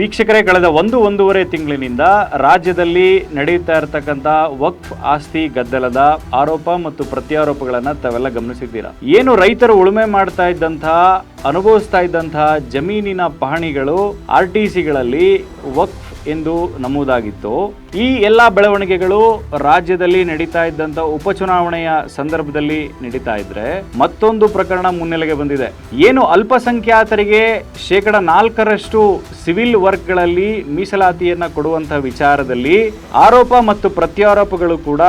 ವೀಕ್ಷಕರೇ, ಕಳೆದ ಒಂದು ಒಂದೂವರೆ ತಿಂಗಳಿನಿಂದ ರಾಜ್ಯದಲ್ಲಿ ನಡೆಯುತ್ತಾ ಇರತಕ್ಕಂತ ವಕ್ಫ್ ಆಸ್ತಿ ಗದ್ದಲದ ಆರೋಪ ಮತ್ತು ಪ್ರತ್ಯಾರೋಪಗಳನ್ನು ತಾವೆಲ್ಲ ಗಮನಿಸಿದ್ದೀರಾ? ಏನು ರೈತರು ಉಳುಮೆ ಮಾಡ್ತಾ ಇದ್ದಂತಹ ಅನುಭವಿಸ್ತಾ ಇದ್ದಂತಹ ಜಮೀನಿನ ಪಹಣಿಗಳು ಆರ್ ಟಿ ಸಿಗಳಲ್ಲಿ ವಕ್ಫ್ ಎಂದು ನಮೂದಾಗಿತ್ತು. ಈ ಎಲ್ಲ ಬೆಳವಣಿಗೆಗಳು ರಾಜ್ಯದಲ್ಲಿ ನಡೀತಾ ಇದ್ದಂತ ಉಪಚುನಾವಣೆಯ ಸಂದರ್ಭದಲ್ಲಿ ನಡೀತಾ ಇದ್ರೆ ಮತ್ತೊಂದು ಪ್ರಕರಣ ಮುನ್ನೆಲೆಗೆ ಬಂದಿದೆ. ಏನು ಅಲ್ಪಸಂಖ್ಯಾತರಿಗೆ ಶೇಕಡ ನಾಲ್ಕರಷ್ಟು ಸಿವಿಲ್ ವರ್ಕ್ಗಳಲ್ಲಿ ಮೀಸಲಾತಿಯನ್ನ ಕೊಡುವಂತಹ ವಿಚಾರದಲ್ಲಿ ಆರೋಪ ಮತ್ತು ಪ್ರತ್ಯಾರೋಪಗಳು ಕೂಡ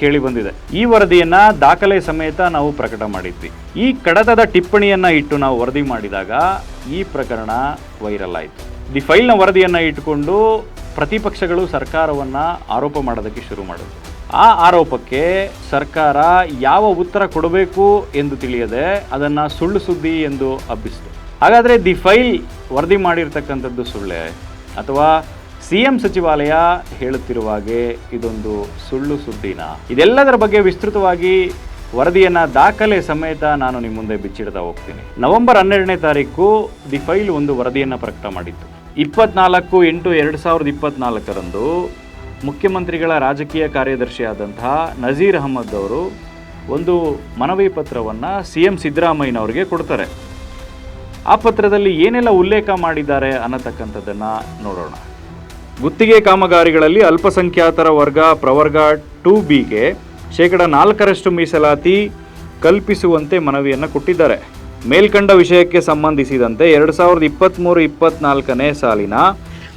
ಕೇಳಿ ಬಂದಿದೆ. ಈ ವರದಿಯನ್ನ ದಾಖಲೆ ಸಮೇತ ನಾವು ಪ್ರಕಟ ಮಾಡಿದ್ವಿ. ಈ ಕಡತದ ಟಿಪ್ಪಣಿಯನ್ನ ಇಟ್ಟು ನಾವು ವರದಿ ಮಾಡಿದಾಗ ಈ ಪ್ರಕರಣ ವೈರಲ್ ಆಯಿತು. ದಿ ಫೈಲ್ನ ವರದಿಯನ್ನ ಇಟ್ಟುಕೊಂಡು ಪ್ರತಿಪಕ್ಷಗಳು ಸರ್ಕಾರವನ್ನು ಆರೋಪ ಮಾಡೋದಕ್ಕೆ ಶುರು ಮಾಡಿದ್ರು. ಆ ಆರೋಪಕ್ಕೆ ಸರ್ಕಾರ ಯಾವ ಉತ್ತರ ಕೊಡಬೇಕು ಎಂದು ತಿಳಿಯದೆ ಅದನ್ನು ಸುಳ್ಳು ಸುದ್ದಿ ಎಂದು ಹಬ್ಬಿಸಿತು. ಹಾಗಾದರೆ ದಿ ಫೈಲ್ ವರದಿ ಮಾಡಿರ್ತಕ್ಕಂಥದ್ದು ಸುಳ್ಳೆ ಅಥವಾ ಸಿ ಎಂ ಸಚಿವಾಲಯ ಹೇಳುತ್ತಿರುವ ಹಾಗೆ ಇದೊಂದು ಸುಳ್ಳು ಸುದ್ದಿನ? ಇದೆಲ್ಲದರ ಬಗ್ಗೆ ವಿಸ್ತೃತವಾಗಿ ವರದಿಯನ್ನು ದಾಖಲೆ ಸಮೇತ ನಾನು ನಿಮ್ಮ ಮುಂದೆ ಬಿಚ್ಚಿಡ್ತಾ ಹೋಗ್ತೀನಿ. ನವೆಂಬರ್ ಹನ್ನೆರಡನೇ ತಾರೀಕು ದಿ ಫೈಲ್ ಒಂದು ವರದಿಯನ್ನು ಪ್ರಕಟ ಮಾಡಿತ್ತು. ಇಪ್ಪತ್ನಾಲ್ಕು ಎಂಟು ಎರಡು ಸಾವಿರದ ಇಪ್ಪತ್ನಾಲ್ಕರಂದು ಮುಖ್ಯಮಂತ್ರಿಗಳ ರಾಜಕೀಯ ಕಾರ್ಯದರ್ಶಿಯಾದಂತಹ ನಜೀರ್ ಅಹಮದ್ ಅವರು ಒಂದು ಮನವಿ ಪತ್ರವನ್ನು ಸಿ ಎಂ ಸಿದ್ದರಾಮಯ್ಯನವರಿಗೆ ಕೊಡ್ತಾರೆ. ಆ ಪತ್ರದಲ್ಲಿ ಏನೆಲ್ಲ ಉಲ್ಲೇಖ ಮಾಡಿದ್ದಾರೆ ಅನ್ನತಕ್ಕಂಥದ್ದನ್ನು ನೋಡೋಣ. ಗುತ್ತಿಗೆ ಕಾಮಗಾರಿಗಳಲ್ಲಿ ಅಲ್ಪಸಂಖ್ಯಾತರ ವರ್ಗ ಪ್ರವರ್ಗ ಟು ಬಿಗೆ ಶೇಕಡ ನಾಲ್ಕರಷ್ಟು ಮೀಸಲಾತಿ ಕಲ್ಪಿಸುವಂತೆ ಮನವಿಯನ್ನು ಕೊಟ್ಟಿದ್ದಾರೆ. ಮೇಲ್ಕಂಡ ವಿಷಯಕ್ಕೆ ಸಂಬಂಧಿಸಿದಂತೆ ಎರಡು ಸಾವಿರದ ಇಪ್ಪತ್ತ್ಮೂರು ಇಪ್ಪತ್ನಾಲ್ಕನೇ ಸಾಲಿನ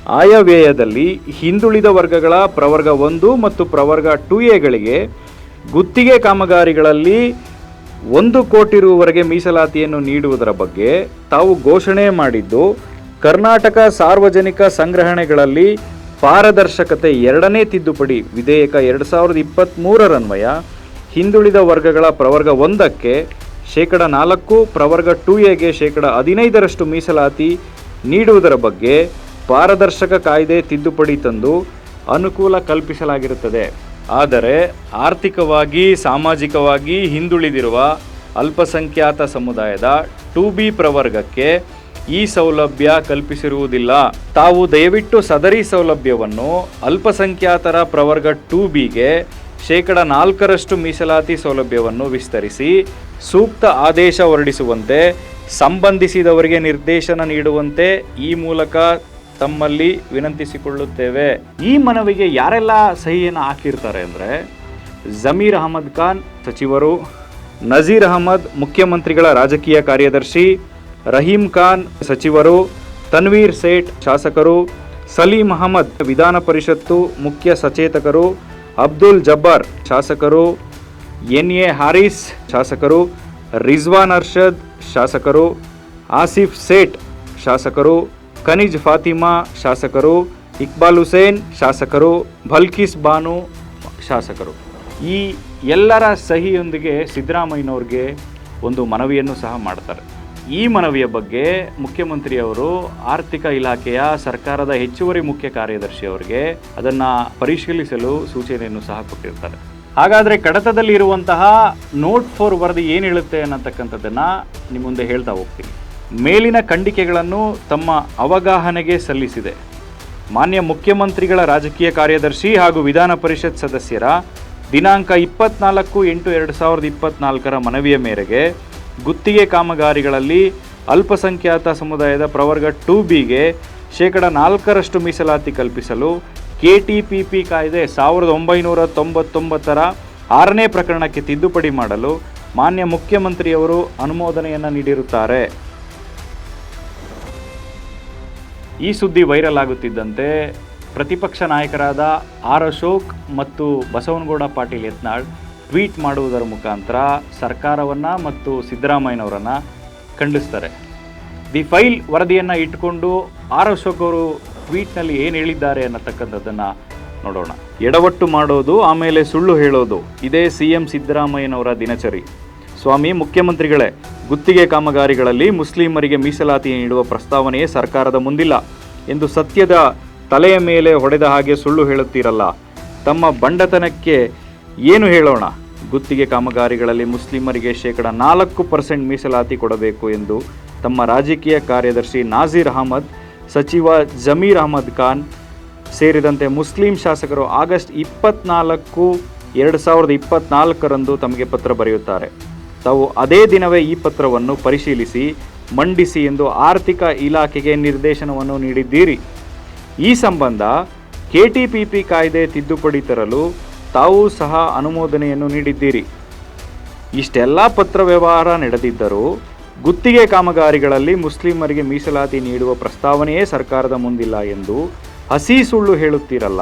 ಆಯವ್ಯಯದಲ್ಲಿ ಹಿಂದುಳಿದ ವರ್ಗಗಳ ಪ್ರವರ್ಗ ಒಂದು ಮತ್ತು ಪ್ರವರ್ಗ ಟು ಎಗಳಿಗೆ ಗುತ್ತಿಗೆ ಕಾಮಗಾರಿಗಳಲ್ಲಿ ಒಂದು ಕೋಟಿ ರುವರೆಗೆ ಮೀಸಲಾತಿಯನ್ನು ನೀಡುವುದರ ಬಗ್ಗೆ ತಾವು ಘೋಷಣೆ ಮಾಡಿದ್ದು, ಕರ್ನಾಟಕ ಸಾರ್ವಜನಿಕ ಸಂಗ್ರಹಣೆಗಳಲ್ಲಿ ಪಾರದರ್ಶಕತೆ ಎರಡನೇ ತಿದ್ದುಪಡಿ ವಿಧೇಯಕ ಎರಡು ಸಾವಿರದ ಇಪ್ಪತ್ತ್ಮೂರರನ್ವಯ ಹಿಂದುಳಿದ ವರ್ಗಗಳ ಪ್ರವರ್ಗ ಒಂದಕ್ಕೆ ಶೇಕಡ ನಾಲ್ಕು, ಪ್ರವರ್ಗ ಟೂ ಎಗೆ ಶೇಕಡ ಹದಿನೈದರಷ್ಟು ಮೀಸಲಾತಿ ನೀಡುವುದರ ಬಗ್ಗೆ ಪಾರದರ್ಶಕ ಕಾಯ್ದೆ ತಿದ್ದುಪಡಿ ತಂದು ಅನುಕೂಲ ಕಲ್ಪಿಸಲಾಗಿರುತ್ತದೆ. ಆದರೆ ಆರ್ಥಿಕವಾಗಿ, ಸಾಮಾಜಿಕವಾಗಿ ಹಿಂದುಳಿದಿರುವ ಅಲ್ಪಸಂಖ್ಯಾತ ಸಮುದಾಯದ ಟು ಬಿ ಪ್ರವರ್ಗಕ್ಕೆ ಈ ಸೌಲಭ್ಯ ಕಲ್ಪಿಸಿರುವುದಿಲ್ಲ. ತಾವು ದಯವಿಟ್ಟು ಸದರಿ ಸೌಲಭ್ಯವನ್ನು ಅಲ್ಪಸಂಖ್ಯಾತರ ಪ್ರವರ್ಗ ಟು ಬಿಗೆ ಶೇಕಡ ನಾಲ್ಕರಷ್ಟು ಮೀಸಲಾತಿ ಸೌಲಭ್ಯವನ್ನು ವಿಸ್ತರಿಸಿ ಸೂಕ್ತ ಆದೇಶ ಹೊರಡಿಸುವಂತೆ, ಸಂಬಂಧಿಸಿದವರಿಗೆ ನಿರ್ದೇಶನ ನೀಡುವಂತೆ ಈ ಮೂಲಕ ತಮ್ಮಲ್ಲಿ ವಿನಂತಿಸಿಕೊಳ್ಳುತ್ತೇವೆ. ಈ ಮನವಿಗೆ ಯಾರೆಲ್ಲ ಸಹಿಯನ್ನು ಹಾಕಿರ್ತಾರೆ ಅಂದರೆ, ಜಮೀರ್ ಅಹಮದ್ ಖಾನ್ ಸಚಿವರು, ನಜೀರ್ ಅಹಮದ್ ಮುಖ್ಯಮಂತ್ರಿಗಳ ರಾಜಕೀಯ ಕಾರ್ಯದರ್ಶಿ, ರಹೀಂ ಖಾನ್ ಸಚಿವರು, ತನ್ವೀರ್ ಸೇಠ್ ಶಾಸಕರು, ಸಲೀಂ ಅಹಮದ್ ವಿಧಾನ ಪರಿಷತ್ತು ಮುಖ್ಯ ಸಚೇತಕರು, ಅಬ್ದುಲ್ ಜಬ್ಬಾರ್ ಶಾಸಕರು ಎನ್ ಎ ಹಾರಿಸ್ ಶಾಸಕರು, ರಿಜ್ವಾನ್ ಅರ್ಷದ್ ಶಾಸಕರು, ಆಸಿಫ್ ಸೇಠ್ ಶಾಸಕರು, ಖನಿಜ್ ಫಾತಿಮಾ ಶಾಸಕರು, ಇಕ್ಬಾಲ್ ಹುಸೇನ್ ಶಾಸಕರು, ಭಲ್ಕಿಸ್ ಬಾನು ಶಾಸಕರು. ಈ ಎಲ್ಲರ ಸಹಿಯೊಂದಿಗೆ ಸಿದ್ದರಾಮಯ್ಯನವ್ರಿಗೆ ಒಂದು ಮನವಿಯನ್ನು ಸಹ ಮಾಡ್ತಾರೆ. ಈ ಮನವಿಯ ಬಗ್ಗೆ ಮುಖ್ಯಮಂತ್ರಿಯವರು ಆರ್ಥಿಕ ಇಲಾಖೆಯ ಸರ್ಕಾರದ ಹೆಚ್ಚುವರಿ ಮುಖ್ಯ ಕಾರ್ಯದರ್ಶಿ ಅವರಿಗೆ ಅದನ್ನು ಪರಿಶೀಲಿಸಲು ಸೂಚನೆಯನ್ನು ಸಹ ಕೊಟ್ಟಿರ್ತಾರೆ. ಹಾಗಾದರೆ ಕಡತದಲ್ಲಿ ಇರುವಂತಹ ನೋಟ್ ಫೋರ್ ವರದಿ ಏನು ಹೇಳುತ್ತೆ ಅನ್ನತಕ್ಕಂಥದ್ದನ್ನು ನಿಮ್ಮ ಮುಂದೆ ಹೇಳ್ತಾ ಹೋಗ್ತೀನಿ. ಮೇಲಿನ ಖಂಡಿಕೆಗಳನ್ನು ತಮ್ಮ ಅವಗಾಹನೆಗೆ ಸಲ್ಲಿಸಿದೆ. ಮಾನ್ಯ ಮುಖ್ಯಮಂತ್ರಿಗಳ ರಾಜಕೀಯ ಕಾರ್ಯದರ್ಶಿ ಹಾಗೂ ವಿಧಾನ ಪರಿಷತ್ ಸದಸ್ಯರ ದಿನಾಂಕ ಇಪ್ಪತ್ನಾಲ್ಕು ಎಂಟು ಎರಡು ಸಾವಿರದ ಇಪ್ಪತ್ನಾಲ್ಕರ ಮನವಿಯ ಮೇರೆಗೆ ಗುತ್ತಿಗೆ ಕಾಮಗಾರಿಗಳಲ್ಲಿ ಅಲ್ಪಸಂಖ್ಯಾತ ಸಮುದಾಯದ ಪ್ರವರ್ಗ ಟು ಬಿಗೆ ಶೇಕಡ ನಾಲ್ಕರಷ್ಟು ಮೀಸಲಾತಿ ಕಲ್ಪಿಸಲು ಕೆ ಟಿ ಪಿ ಪಿ ಕಾಯ್ದೆ ಸಾವಿರದ ಒಂಬೈನೂರ ತೊಂಬತ್ತೊಂಬತ್ತರ ಆರನೇ ಪ್ರಕರಣಕ್ಕೆ ತಿದ್ದುಪಡಿ ಮಾಡಲು ಮಾನ್ಯ ಮುಖ್ಯಮಂತ್ರಿಯವರು ಅನುಮೋದನೆಯನ್ನು ನೀಡಿರುತ್ತಾರೆ. ಈ ಸುದ್ದಿ ವೈರಲ್ ಆಗುತ್ತಿದ್ದಂತೆ ಪ್ರತಿಪಕ್ಷ ನಾಯಕರಾದ ಆರ್ ಅಶೋಕ್ ಮತ್ತು ಬಸವನಗೌಡ ಪಾಟೀಲ್ ಯತ್ನಾಳ್ ಟ್ವೀಟ್ ಮಾಡುವುದರ ಮುಖಾಂತರ ಸರ್ಕಾರವನ್ನು ಮತ್ತು ಸಿದ್ದರಾಮಯ್ಯನವರನ್ನು ಖಂಡಿಸ್ತಾರೆ. ದಿ ಫೈಲ್ ವರದಿಯನ್ನು ಇಟ್ಟುಕೊಂಡು ಆರ್ ಅಶೋಕ್ ಅವರು ಟ್ವೀಟ್ನಲ್ಲಿ ಏನು ಹೇಳಿದ್ದಾರೆ ಅನ್ನತಕ್ಕಂಥದ್ದನ್ನು ನೋಡೋಣ. ಎಡವಟ್ಟು ಮಾಡೋದು, ಆಮೇಲೆ ಸುಳ್ಳು ಹೇಳೋದು. ಇದೇ ಸಿ ಎಂ ಸಿದ್ದರಾಮಯ್ಯನವರ ದಿನಚರಿ. ಸ್ವಾಮಿ, ಮುಖ್ಯಮಂತ್ರಿಗಳೇ, ಗುತ್ತಿಗೆ ಕಾಮಗಾರಿಗಳಲ್ಲಿ ಮುಸ್ಲಿಮರಿಗೆ ಮೀಸಲಾತಿ ನೀಡುವ ಪ್ರಸ್ತಾವನೆಯೇ ಸರ್ಕಾರದ ಮುಂದಿಲ್ಲ ಎಂದು ಸತ್ಯದ ತಲೆಯ ಮೇಲೆ ಹೊಡೆದ ಹಾಗೆ ಸುಳ್ಳು ಹೇಳುತ್ತೀರಲ್ಲ. ತಮ್ಮ ಬಂಡತನಕ್ಕೆ ಏನು ಹೇಳೋಣ? ಗುತ್ತಿಗೆ ಕಾಮಗಾರಿಗಳಲ್ಲಿ ಮುಸ್ಲಿಮರಿಗೆ ಶೇಕಡ ನಾಲ್ಕು ಪರ್ಸೆಂಟ್ ಮೀಸಲಾತಿ ಕೊಡಬೇಕು ಎಂದು ತಮ್ಮ ರಾಜಕೀಯ ಕಾರ್ಯದರ್ಶಿ ನಾಜೀರ್ ಅಹಮದ್ ಸಚಿವ ಜಮೀರ್ ಅಹಮದ್ ಖಾನ್ ಸೇರಿದಂತೆ ಮುಸ್ಲಿಂ ಶಾಸಕರು ಆಗಸ್ಟ್ ಇಪ್ಪತ್ನಾಲ್ಕು, ಎರಡು ಸಾವಿರದ ಇಪ್ಪತ್ನಾಲ್ಕರಂದು ತಮಗೆ ಪತ್ರ ಬರೆಯುತ್ತಾರೆ. ತಾವು ಅದೇ ದಿನವೇ ಈ ಪತ್ರವನ್ನು ಪರಿಶೀಲಿಸಿ, ಮಂಡಿಸಿ ಎಂದು ಆರ್ಥಿಕ ಇಲಾಖೆಗೆ ನಿರ್ದೇಶನವನ್ನು ನೀಡಿದ್ದೀರಿ. ಈ ಸಂಬಂಧ ಕೆಟಿಪಿಪಿ ಕಾಯ್ದೆ ತಿದ್ದುಪಡಿ ತರಲು ತಾವು ಸಹ ಅನುಮೋದನೆಯನ್ನು ನೀಡಿದ್ದೀರಿ. ಇಷ್ಟೆಲ್ಲ ಪತ್ರ ವ್ಯವಹಾರ ನಡೆದಿದ್ದರೂ ಗುತ್ತಿಗೆ ಕಾಮಗಾರಿಗಳಲ್ಲಿ ಮುಸ್ಲಿಮರಿಗೆ ಮೀಸಲಾತಿ ನೀಡುವ ಪ್ರಸ್ತಾವನೆಯೇ ಸರ್ಕಾರದ ಮುಂದಿಲ್ಲ ಎಂದು ಹಸಿ ಸುಳ್ಳು ಹೇಳುತ್ತೀರಲ್ಲ.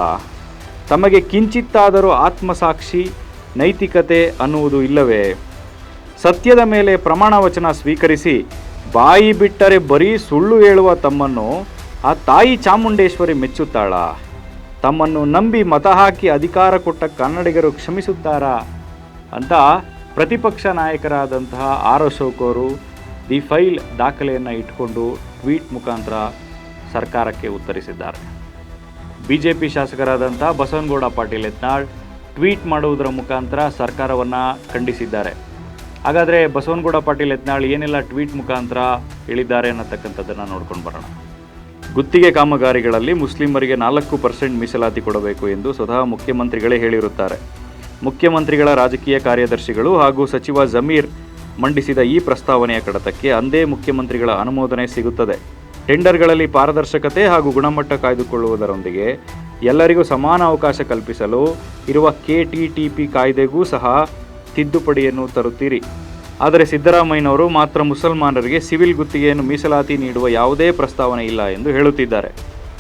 ತಮಗೆ ಕಿಂಚಿತ್ತಾದರೂ ಆತ್ಮಸಾಕ್ಷಿ, ನೈತಿಕತೆ ಅನ್ನುವುದು ಇಲ್ಲವೇ? ಸತ್ಯದ ಮೇಲೆ ಪ್ರಮಾಣ ವಚನ ಸ್ವೀಕರಿಸಿ, ಬಾಯಿ ಬಿಟ್ಟರೆ ಬರೀ ಸುಳ್ಳು ಹೇಳುವ ತಮ್ಮನ್ನು ಆ ತಾಯಿ ಚಾಮುಂಡೇಶ್ವರಿ ಮೆಚ್ಚುತ್ತಾಳ? ತಮ್ಮನ್ನು ನಂಬಿ ಮತ ಹಾಕಿ ಅಧಿಕಾರ ಕೊಟ್ಟ ಕನ್ನಡಿಗರು ಕ್ಷಮಿಸುತ್ತಾರಾ? ಅಂತ ಪ್ರತಿಪಕ್ಷ ನಾಯಕರಾದಂತಹ ಆರ್ ಅಶೋಕ್ ಅವರು ದಿ ಫೈಲ್ ದಾಖಲೆಯನ್ನು ಇಟ್ಕೊಂಡು ಟ್ವೀಟ್ ಮುಖಾಂತರ ಸರ್ಕಾರಕ್ಕೆ ಉತ್ತರಿಸಿದ್ದಾರೆ. ಬಿ ಜೆ ಪಿ ಶಾಸಕರಾದಂಥ ಬಸವನಗೌಡ ಪಾಟೀಲ್ ಯತ್ನಾಳ್ ಟ್ವೀಟ್ ಮಾಡುವುದರ ಮುಖಾಂತರ ಸರ್ಕಾರವನ್ನು ಖಂಡಿಸಿದ್ದಾರೆ. ಹಾಗಾದರೆ ಬಸವನಗೌಡ ಪಾಟೀಲ್ ಯತ್ನಾಳ್ ಏನೆಲ್ಲ ಟ್ವೀಟ್ ಮುಖಾಂತರ ಹೇಳಿದ್ದಾರೆ ಅನ್ನತಕ್ಕಂಥದ್ದನ್ನು ನೋಡ್ಕೊಂಡು ಬರೋಣ. ಗುತ್ತಿಗೆ ಕಾಮಗಾರಿಗಳಲ್ಲಿ ಮುಸ್ಲಿಮರಿಗೆ ನಾಲ್ಕು ಪರ್ಸೆಂಟ್ ಮೀಸಲಾತಿ ಕೊಡಬೇಕು ಎಂದು ಸ್ವತಃ ಮುಖ್ಯಮಂತ್ರಿಗಳೇ ಹೇಳಿರುತ್ತಾರೆ. ಮುಖ್ಯಮಂತ್ರಿಗಳ ರಾಜಕೀಯ ಕಾರ್ಯದರ್ಶಿಗಳು ಹಾಗೂ ಸಚಿವ ಜಮೀರ್ ಮಂಡಿಸಿದ ಈ ಪ್ರಸ್ತಾವನೆಯ ಕಡತಕ್ಕೆ ಅಂದೇ ಮುಖ್ಯಮಂತ್ರಿಗಳ ಅನುಮೋದನೆ ಸಿಗುತ್ತದೆ. ಟೆಂಡರ್ಗಳಲ್ಲಿ ಪಾರದರ್ಶಕತೆ ಹಾಗೂ ಗುಣಮಟ್ಟ ಕಾಯ್ದುಕೊಳ್ಳುವುದರೊಂದಿಗೆ ಎಲ್ಲರಿಗೂ ಸಮಾನ ಅವಕಾಶ ಕಲ್ಪಿಸಲು ಇರುವ ಕೆಟಿಟಿಪಿ ಕಾಯ್ದೆಗೂ ಸಹ ತಿದ್ದುಪಡಿಯನ್ನು ತರುತ್ತೀರಿ. ಆದರೆ ಸಿದ್ದರಾಮಯ್ಯನವರು ಮಾತ್ರ ಮುಸಲ್ಮಾನರಿಗೆ ಸಿವಿಲ್ ಗುತ್ತಿಗೆಯನ್ನು ಮೀಸಲಾತಿ ನೀಡುವ ಯಾವುದೇ ಪ್ರಸ್ತಾವನೆ ಇಲ್ಲ ಎಂದು ಹೇಳುತ್ತಿದ್ದಾರೆ.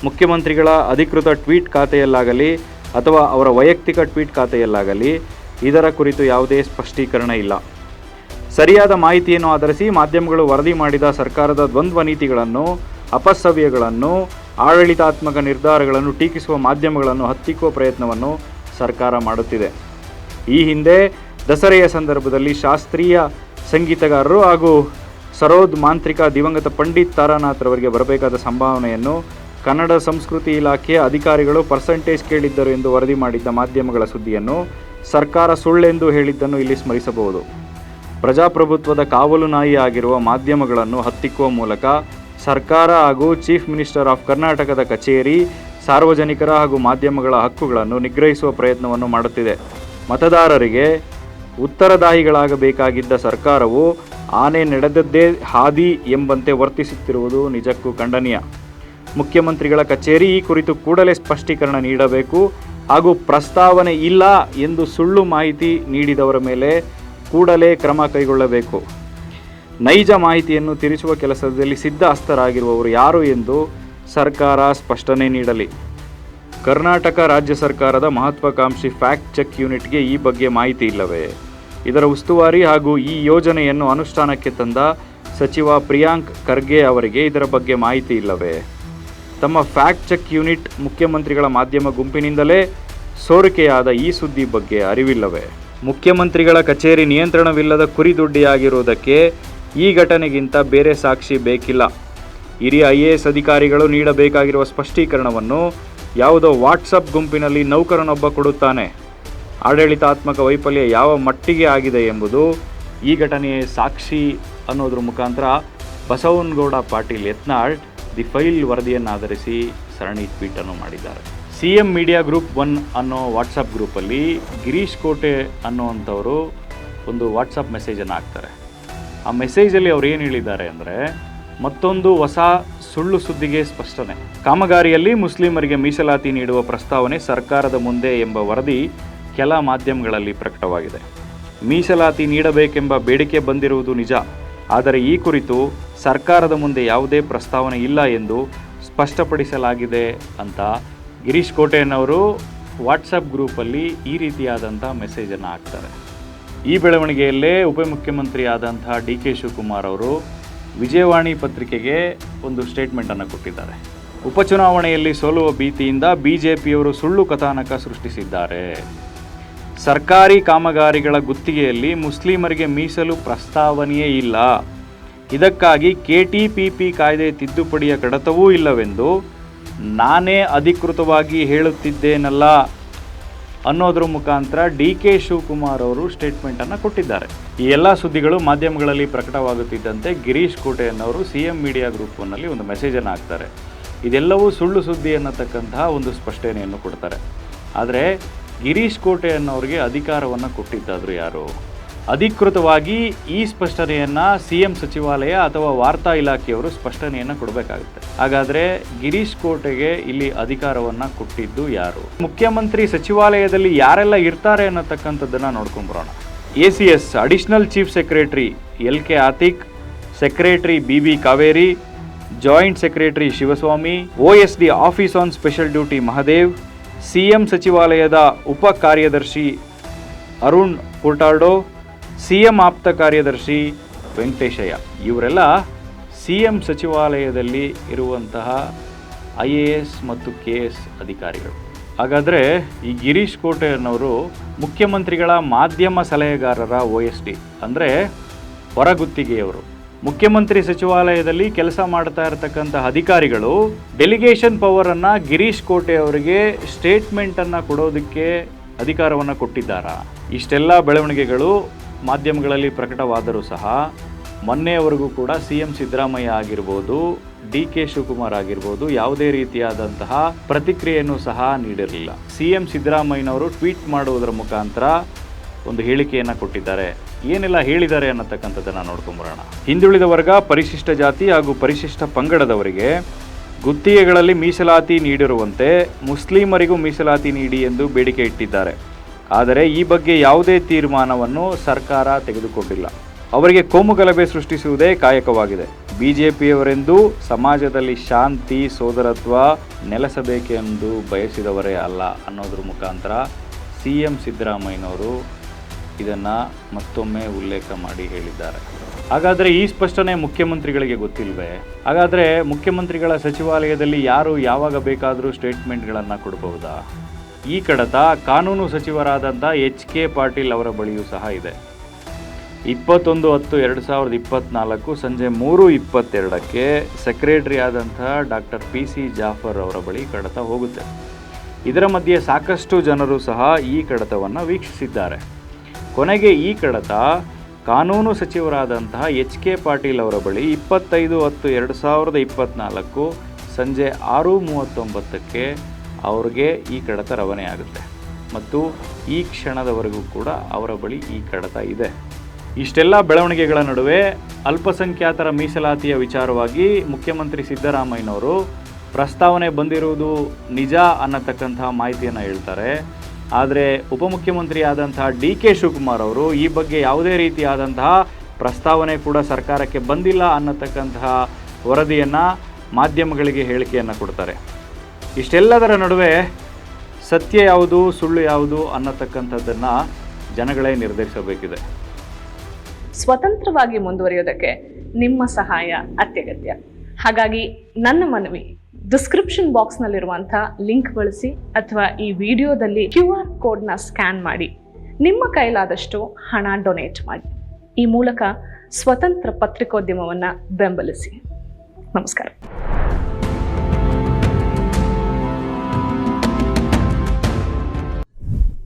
ಮುಖ್ಯಮಂತ್ರಿಗಳ ಅಧಿಕೃತ ಟ್ವೀಟ್ ಖಾತೆಯಲ್ಲಾಗಲಿ ಅಥವಾ ಅವರ ವೈಯಕ್ತಿಕ ಟ್ವೀಟ್ ಖಾತೆಯಲ್ಲಾಗಲಿ ಇದರ ಕುರಿತು ಯಾವುದೇ ಸ್ಪಷ್ಟೀಕರಣ ಇಲ್ಲ. ಸರಿಯಾದ ಮಾಹಿತಿಯನ್ನು ಆಧರಿಸಿ ಮಾಧ್ಯಮಗಳು ವರದಿ ಮಾಡಿದ ಸರ್ಕಾರದ ದ್ವಂದ್ವ ನೀತಿಗಳನ್ನು, ಅಪಸವ್ಯಗಳನ್ನು, ಆಡಳಿತಾತ್ಮಕ ನಿರ್ಧಾರಗಳನ್ನು ಟೀಕಿಸುವ ಮಾಧ್ಯಮಗಳನ್ನು ಹತ್ತಿಕ್ಕುವ ಪ್ರಯತ್ನವನ್ನು ಸರ್ಕಾರ ಮಾಡುತ್ತಿದೆ. ಈ ಹಿಂದೆ ದಸರೆಯ ಸಂದರ್ಭದಲ್ಲಿ ಶಾಸ್ತ್ರೀಯ ಸಂಗೀತಗಾರರು ಹಾಗೂ ಸರೋದ್ ಮಾಂತ್ರಿಕ ದಿವಂಗತ ಪಂಡಿತ್ ತಾರಾನಾಥ್ರವರಿಗೆ ಬರಬೇಕಾದ ಸಂಭಾವನೆಯನ್ನು ಕನ್ನಡ ಸಂಸ್ಕೃತಿ ಇಲಾಖೆಯ ಅಧಿಕಾರಿಗಳು ಪರ್ಸೆಂಟೇಜ್ ಕೇಳಿದ್ದರು ಎಂದು ವರದಿ ಮಾಡಿದ್ದ ಮಾಧ್ಯಮಗಳ ಸುದ್ದಿಯನ್ನು ಸರ್ಕಾರ ಸುಳ್ಳೆಂದು ಹೇಳಿದ್ದನ್ನು ಇಲ್ಲಿ ಸ್ಮರಿಸಬಹುದು. ಪ್ರಜಾಪ್ರಭುತ್ವದ ಕಾವಲು ನಾಯಿಯಾಗಿರುವ ಮಾಧ್ಯಮಗಳನ್ನು ಹತ್ತಿಕ್ಕುವ ಮೂಲಕ ಸರ್ಕಾರ ಹಾಗೂ ಚೀಫ್ ಮಿನಿಸ್ಟರ್ ಆಫ್ ಕರ್ನಾಟಕದ ಕಚೇರಿ, ಸಾರ್ವಜನಿಕರ ಹಾಗೂ ಮಾಧ್ಯಮಗಳ ಹಕ್ಕುಗಳನ್ನು ನಿಗ್ರಹಿಸುವ ಪ್ರಯತ್ನವನ್ನು ಮಾಡುತ್ತಿದೆ. ಮತದಾರರಿಗೆ ಉತ್ತರದಾಯಿಗಳಾಗಬೇಕಾಗಿದ್ದ ಸರ್ಕಾರವು ಆನೆ ನಡೆದದ್ದೇ ಹಾದಿ ಎಂಬಂತೆ ವರ್ತಿಸುತ್ತಿರುವುದು ನಿಜಕ್ಕೂ ಖಂಡನೀಯ. ಮುಖ್ಯಮಂತ್ರಿಗಳ ಕಚೇರಿ ಈ ಕುರಿತು ಕೂಡಲೇ ಸ್ಪಷ್ಟೀಕರಣ ನೀಡಬೇಕು ಹಾಗೂ ಪ್ರಸ್ತಾವನೆ ಇಲ್ಲ ಎಂದು ಸುಳ್ಳು ಮಾಹಿತಿ ನೀಡಿದವರ ಮೇಲೆ ಕೂಡಲೇ ಕ್ರಮ ಕೈಗೊಳ್ಳಬೇಕು. ನೈಜ ಮಾಹಿತಿಯನ್ನು ತಿರುಚುವ ಕೆಲಸದಲ್ಲಿ ಸಿದ್ಧ ಹಸ್ತರಾಗಿರುವವರು ಯಾರು ಎಂದು ಸರ್ಕಾರ ಸ್ಪಷ್ಟನೆ ನೀಡಲಿ. ಕರ್ನಾಟಕ ರಾಜ್ಯ ಸರ್ಕಾರದ ಮಹತ್ವಾಕಾಂಕ್ಷಿ ಫ್ಯಾಕ್ಟ್ ಚೆಕ್ ಯೂನಿಟ್ಗೆ ಈ ಬಗ್ಗೆ ಮಾಹಿತಿ ಇಲ್ಲವೇ? ಇದರ ಉಸ್ತುವಾರಿ ಹಾಗೂ ಈ ಯೋಜನೆಯನ್ನು ಅನುಷ್ಠಾನಕ್ಕೆ ತಂದ ಸಚಿವ ಪ್ರಿಯಾಂಕ್ ಖರ್ಗೆ ಅವರಿಗೆ ಇದರ ಬಗ್ಗೆ ಮಾಹಿತಿ ಇಲ್ಲವೇ? ತಮ್ಮ ಫ್ಯಾಕ್ಟ್ ಚೆಕ್ ಯೂನಿಟ್ ಮುಖ್ಯಮಂತ್ರಿಗಳ ಮಾಧ್ಯಮ ಗುಂಪಿನಿಂದಲೇ ಸೋರಿಕೆಯಾದ ಈ ಸುದ್ದಿ ಬಗ್ಗೆ ಅರಿವಿಲ್ಲವೇ? ಮುಖ್ಯಮಂತ್ರಿಗಳ ಕಚೇರಿ ನಿಯಂತ್ರಣವಿಲ್ಲದ ಕುರಿದುಡ್ಡಿಯಾಗಿರುವುದಕ್ಕೆ ಈ ಘಟನೆಗಿಂತ ಬೇರೆ ಸಾಕ್ಷಿ ಬೇಕಿಲ್ಲ. ಹಿರಿಯ ಐ ಎ ಎಸ್ ಅಧಿಕಾರಿಗಳು ನೀಡಬೇಕಾಗಿರುವ ಸ್ಪಷ್ಟೀಕರಣವನ್ನು ಯಾವುದೋ ವಾಟ್ಸಪ್ ಗುಂಪಿನಲ್ಲಿ ನೌಕರನೊಬ್ಬ ಕೊಡುತ್ತಾನೆ. ಆಡಳಿತಾತ್ಮಕ ವೈಫಲ್ಯ ಯಾವ ಮಟ್ಟಿಗೆ ಆಗಿದೆ ಎಂಬುದು ಈ ಘಟನೆಯ ಸಾಕ್ಷಿ ಅನ್ನೋದ್ರ ಮುಖಾಂತರ ಬಸವನಗೌಡ ಪಾಟೀಲ್ ಯತ್ನಾಳ್ ದಿ ಫೈಲ್ ವರದಿಯನ್ನಾಧರಿಸಿ ಸರಣಿ ಟ್ವೀಟನ್ನು ಮಾಡಿದ್ದಾರೆ. C M media group one ಅನ್ನೋ ವಾಟ್ಸಪ್ ಗ್ರೂಪಲ್ಲಿ ಗಿರೀಶ್ ಕೋಟೆ ಅನ್ನೋವಂಥವರು ಒಂದು ವಾಟ್ಸಪ್ ಮೆಸೇಜನ್ನು ಹಾಕ್ತಾರೆ. ಆ ಮೆಸೇಜಲ್ಲಿ ಅವ್ರು ಏನು ಹೇಳಿದ್ದಾರೆ ಅಂದರೆ, ಮತ್ತೊಂದು ಹೊಸ ಸುಳ್ಳು ಸುದ್ದಿಗೆ ಸ್ಪಷ್ಟನೆ. ಕಾಮಗಾರಿಯಲ್ಲಿ ಮುಸ್ಲಿಮರಿಗೆ ಮೀಸಲಾತಿ ನೀಡುವ ಪ್ರಸ್ತಾವನೆ ಸರ್ಕಾರದ ಮುಂದೆ ಎಂಬ ವರದಿ ಕೆಲ ಮಾಧ್ಯಮಗಳಲ್ಲಿ ಪ್ರಕಟವಾಗಿದೆ. ಮೀಸಲಾತಿ ನೀಡಬೇಕೆಂಬ ಬೇಡಿಕೆ ಬಂದಿರುವುದು ನಿಜ. ಆದರೆ ಈ ಕುರಿತು ಸರ್ಕಾರದ ಮುಂದೆ ಯಾವುದೇ ಪ್ರಸ್ತಾವನೆ ಇಲ್ಲ ಎಂದು ಸ್ಪಷ್ಟಪಡಿಸಲಾಗಿದೆ ಅಂತ ಗಿರೀಶ್ ಕೋಟೆಯನ್ನವರು ವಾಟ್ಸಪ್ ಗ್ರೂಪಲ್ಲಿ ಈ ರೀತಿಯಾದಂಥ ಮೆಸೇಜನ್ನು ಹಾಕ್ತಾರೆ. ಈ ಬೆಳವಣಿಗೆಯಲ್ಲೇ ಉಪಮುಖ್ಯಮಂತ್ರಿ ಆದಂಥ ಡಿ ಕೆ ಶಿವಕುಮಾರ್ ಅವರು ವಿಜಯವಾಣಿ ಪತ್ರಿಕೆಗೆ ಒಂದು ಸ್ಟೇಟ್ಮೆಂಟನ್ನು ಕೊಟ್ಟಿದ್ದಾರೆ. ಉಪಚುನಾವಣೆಯಲ್ಲಿ ಸೋಲುವ ಭೀತಿಯಿಂದ ಬಿ ಜೆ ಪಿಯವರು ಸುಳ್ಳು ಕಥಾನಕ ಸೃಷ್ಟಿಸಿದ್ದಾರೆ. ಸರ್ಕಾರಿ ಕಾಮಗಾರಿಗಳ ಗುತ್ತಿಗೆಯಲ್ಲಿ ಮುಸ್ಲಿಮರಿಗೆ ಮೀಸಲು ಪ್ರಸ್ತಾವನೆಯೇ ಇಲ್ಲ. ಇದಕ್ಕಾಗಿ ಕೆ ಟಿ ಪಿ ಪಿ ಕಾಯ್ದೆ ತಿದ್ದುಪಡಿಯ ಕಡತವೂ ಇಲ್ಲವೆಂದು ನಾನೇ ಅಧಿಕೃತವಾಗಿ ಹೇಳುತ್ತಿದ್ದೇನಲ್ಲ ಅನ್ನೋದ್ರ ಮುಖಾಂತರ ಡಿ ಕೆ ಶಿವಕುಮಾರ್ ಅವರು ಸ್ಟೇಟ್ಮೆಂಟನ್ನು ಕೊಟ್ಟಿದ್ದಾರೆ. ಈ ಎಲ್ಲ ಸುದ್ದಿಗಳು ಮಾಧ್ಯಮಗಳಲ್ಲಿ ಪ್ರಕಟವಾಗುತ್ತಿದ್ದಂತೆ ಗಿರೀಶ್ ಕೋಟೆಯನ್ನವರು ಸಿ ಎಂ ಮೀಡಿಯಾ ಗ್ರೂಪ್ನಲ್ಲಿ ಒಂದು ಮೆಸೇಜನ್ನು ಹಾಕ್ತಾರೆ. ಇದೆಲ್ಲವೂ ಸುಳ್ಳು ಸುದ್ದಿ ಅನ್ನತಕ್ಕಂತಹ ಒಂದು ಸ್ಪಷ್ಟನೆಯನ್ನು ಕೊಡ್ತಾರೆ. ಆದರೆ ಗಿರೀಶ್ ಕೋಟೆ ಅನ್ನೋರಿಗೆ ಅಧಿಕಾರವನ್ನು ಕೊಟ್ಟಿದ್ದಾದರೂ ಯಾರು? ಅಧಿಕೃತವಾಗಿ ಈ ಸ್ಪಷ್ಟನೆಯನ್ನು ಸಿ ಎಂ ಸಚಿವಾಲಯ ಅಥವಾ ವಾರ್ತಾ ಇಲಾಖೆಯವರು ಸ್ಪಷ್ಟನೆಯನ್ನು ಕೊಡಬೇಕಾಗುತ್ತೆ. ಹಾಗಾದರೆ ಗಿರೀಶ್ ಕೋಟೆಗೆ ಇಲ್ಲಿ ಅಧಿಕಾರವನ್ನು ಕೊಟ್ಟಿದ್ದು ಯಾರು? ಮುಖ್ಯಮಂತ್ರಿ ಸಚಿವಾಲಯದಲ್ಲಿ ಯಾರೆಲ್ಲ ಇರ್ತಾರೆ ಅನ್ನತಕ್ಕಂಥದ್ದನ್ನು ನೋಡ್ಕೊಂಬರೋಣ A C S additional chief secretary L K Atiq secretary B B Kaveri joint secretary Shivaswamy O S D office on special duty Mahadev C M ಸಚಿವಾಲಯದ ಉಪ ಕಾರ್ಯದರ್ಶಿ ಅರುಣ್ ಪುರ್ಟಾರ್ಡೋ ಸಿ ಎಂ ಆಪ್ತ ಕಾರ್ಯದರ್ಶಿ ವೆಂಕಟೇಶಯ್ಯ ಇವರೆಲ್ಲ ಸಿ ಎಂ ಸಚಿವಾಲಯದಲ್ಲಿ ಇರುವಂತಹ ಐ ಎ ಎಸ್ ಮತ್ತು K S ಅಧಿಕಾರಿಗಳು. ಹಾಗಾದರೆ ಈ ಗಿರೀಶ್ ಕೋಟೆಯನ್ನವರು ಮುಖ್ಯಮಂತ್ರಿಗಳ ಮಾಧ್ಯಮ ಸಲಹೆಗಾರರ ಒ ಎಸ್ ಡಿ, ಅಂದರೆ ಹೊರಗುತ್ತಿಗೆಯವರು. ಮುಖ್ಯಮಂತ್ರಿ ಸಚಿವಾಲಯದಲ್ಲಿ ಕೆಲಸ ಮಾಡ್ತಾ ಇರತಕ್ಕಂಥ ಅಧಿಕಾರಿಗಳು ಡೆಲಿಗೇಷನ್ ಪವರನ್ನು ಗಿರೀಶ್ ಕೋಟೆ ಅವರಿಗೆ ಸ್ಟೇಟ್ಮೆಂಟನ್ನು ಕೊಡೋದಕ್ಕೆ ಅಧಿಕಾರವನ್ನು ಕೊಟ್ಟಿದ್ದಾರಾ? ಇಷ್ಟೆಲ್ಲ ಬೆಳವಣಿಗೆಗಳು ಮಾಧ್ಯಮಗಳಲ್ಲಿ ಪ್ರಕಟವಾದರೂ ಸಹ ಮೊನ್ನೆಯವರೆಗೂ ಕೂಡ ಸಿ ಎಂ ಸಿದ್ದರಾಮಯ್ಯ ಆಗಿರ್ಬೋದು, ಡಿ ಕೆ ಶಿವಕುಮಾರ್ ಆಗಿರ್ಬೋದು, ಯಾವುದೇ ರೀತಿಯಾದಂತಹ ಪ್ರತಿಕ್ರಿಯೆಯನ್ನು ಸಹ ನೀಡಿರಲಿಲ್ಲ. ಸಿ ಎಂ ಸಿದ್ದರಾಮಯ್ಯನವರು ಟ್ವೀಟ್ ಮಾಡುವುದರ ಮುಖಾಂತರ ಒಂದು ಹೇಳಿಕೆಯನ್ನು ಕೊಟ್ಟಿದ್ದಾರೆ. ಏನೆಲ್ಲ ಹೇಳಿದ್ದಾರೆ ಅನ್ನತಕ್ಕಂಥದ್ದನ್ನು ನೋಡ್ಕೊಂಬರೋಣ. ಹಿಂದುಳಿದ ವರ್ಗ, ಪರಿಶಿಷ್ಟ ಜಾತಿ ಹಾಗೂ ಪರಿಶಿಷ್ಟ ಪಂಗಡದವರಿಗೆ ಗುತ್ತಿಗೆಗಳಲ್ಲಿ ಮೀಸಲಾತಿ ನೀಡಿರುವಂತೆ ಮುಸ್ಲಿಮರಿಗೂ ಮೀಸಲಾತಿ ನೀಡಿ ಎಂದು ಬೇಡಿಕೆ ಇಟ್ಟಿದ್ದಾರೆ. ಆದರೆ ಈ ಬಗ್ಗೆ ಯಾವುದೇ ತೀರ್ಮಾನವನ್ನು ಸರ್ಕಾರ ತೆಗೆದುಕೊಂಡಿಲ್ಲ. ಅವರಿಗೆ ಕೋಮುಗಲಭೆ ಸೃಷ್ಟಿಸುವುದೇ ಕಾಯಕವಾಗಿದೆ. ಬಿಜೆಪಿಯವರೆಂದು ಸಮಾಜದಲ್ಲಿ ಶಾಂತಿ, ಸೋದರತ್ವ ನೆಲೆಸಬೇಕೆಂದು ಬಯಸಿದವರೇ ಅಲ್ಲ ಅನ್ನೋದ್ರ ಮುಖಾಂತರ ಸಿ ಎಂ ಸಿದ್ದರಾಮಯ್ಯನವರು ಇದನ್ನು ಮತ್ತೊಮ್ಮೆ ಉಲ್ಲೇಖ ಮಾಡಿ ಹೇಳಿದ್ದಾರೆ. ಹಾಗಾದರೆ ಈ ಸ್ಪಷ್ಟನೆ ಮುಖ್ಯಮಂತ್ರಿಗಳಿಗೆ ಗೊತ್ತಿಲ್ವೇ? ಹಾಗಾದರೆ ಮುಖ್ಯಮಂತ್ರಿಗಳ ಸಚಿವಾಲಯದಲ್ಲಿ ಯಾರು ಯಾವಾಗ ಬೇಕಾದರೂ ಸ್ಟೇಟ್ಮೆಂಟ್ಗಳನ್ನು ಕೊಡಬಹುದಾ? ಈ ಕಡತ ಕಾನೂನು ಸಚಿವರಾದಂಥ ಎಚ್ ಕೆ ಪಾಟೀಲ್ ಅವರ ಬಳಿಯೂ ಸಹ ಇದೆ. ಇಪ್ಪತ್ತೊಂದು ಹತ್ತು ಎರಡು ಸಾವಿರದ ಇಪ್ಪತ್ತ್ನಾಲ್ಕು ಸಂಜೆ ಮೂರು ಇಪ್ಪತ್ತೆರಡಕ್ಕೆ ಸೆಕ್ರೆಟರಿ ಆದಂತಹ ಡಾಕ್ಟರ್ ಪಿ ಸಿ ಜಾಫರ್ ಅವರ ಬಳಿ ಕಡತ ಹೋಗುತ್ತೆ. ಇದರ ಮಧ್ಯೆ ಸಾಕಷ್ಟು ಜನರು ಸಹ ಈ ಕಡತವನ್ನು ವೀಕ್ಷಿಸಿದ್ದಾರೆ. ಕೊನೆಗೆ ಈ ಕಡತ ಕಾನೂನು ಸಚಿವರಾದಂತಹ ಎಚ್ ಕೆ ಪಾಟೀಲ್ ಅವರ ಬಳಿ ಇಪ್ಪತ್ತೈದು ಹತ್ತು ಎರಡು ಸಾವಿರದ ಇಪ್ಪತ್ತ್ನಾಲ್ಕು ಸಂಜೆ ಆರು ಮೂವತ್ತೊಂಬತ್ತಕ್ಕೆ ಅವ್ರಿಗೆ ಈ ಕಡತ ರವಾನೆಯಾಗುತ್ತೆ. ಮತ್ತು ಈ ಕ್ಷಣದವರೆಗೂ ಕೂಡ ಅವರ ಬಳಿ ಈ ಕಡತ ಇದೆ. ಇಷ್ಟೆಲ್ಲ ಬೆಳವಣಿಗೆಗಳ ನಡುವೆ ಅಲ್ಪಸಂಖ್ಯಾತರ ಮೀಸಲಾತಿಯ ವಿಚಾರವಾಗಿ ಮುಖ್ಯಮಂತ್ರಿ ಸಿದ್ದರಾಮಯ್ಯನವರು ಪ್ರಸ್ತಾವನೆ ಬಂದಿರುವುದು ನಿಜ ಅನ್ನತಕ್ಕಂತಹ ಮಾಹಿತಿಯನ್ನು ಹೇಳ್ತಾರೆ. ಆದರೆ ಉಪಮುಖ್ಯಮಂತ್ರಿ ಆದಂತಹ ಡಿ ಕೆ ಶಿವಕುಮಾರ್ ಅವರು ಈ ಬಗ್ಗೆ ಯಾವುದೇ ರೀತಿಯಾದಂತಹ ಪ್ರಸ್ತಾವನೆ ಕೂಡ ಸರ್ಕಾರಕ್ಕೆ ಬಂದಿಲ್ಲ ಅನ್ನತಕ್ಕಂತಹ ವರದಿಯನ್ನು ಮಾಧ್ಯಮಗಳಿಗೆ ಹೇಳಿಕೆಯನ್ನು ಕೊಡ್ತಾರೆ. ಇಷ್ಟೆಲ್ಲದರ ನಡುವೆ ಸತ್ಯ ಯಾವುದು, ಸುಳ್ಳು ಯಾವುದು ಅನ್ನತಕ್ಕಂಥದ್ದನ್ನು ಜನಗಳೇ ನಿರ್ಧರಿಸಬೇಕಿದೆ. ಸ್ವತಂತ್ರವಾಗಿ ಮುಂದುವರಿಯೋದಕ್ಕೆ ನಿಮ್ಮ ಸಹಾಯ ಅತ್ಯಗತ್ಯ. ಹಾಗಾಗಿ ನನ್ನ ಮನವಿ ಡಿಸ್ಕ್ರಿಪ್ಷನ್ ಬಾಕ್ಸ್ನಲ್ಲಿರುವಂಥ ಲಿಂಕ್ ಬಳಸಿ ಅಥವಾ ಈ ವಿಡಿಯೋದಲ್ಲಿ ಕ್ಯೂ ಆರ್ ಕೋಡ್ನ ಸ್ಕ್ಯಾನ್ ಮಾಡಿ. ನಿಮ್ಮ ಕೈಲಾದಷ್ಟು ಹಣ ಡೊನೇಟ್ ಮಾಡಿ. ಈ ಮೂಲಕ ಸ್ವತಂತ್ರ ಪತ್ರಿಕೋದ್ಯಮವನ್ನು ಬೆಂಬಲಿಸಿ. ನಮಸ್ಕಾರ.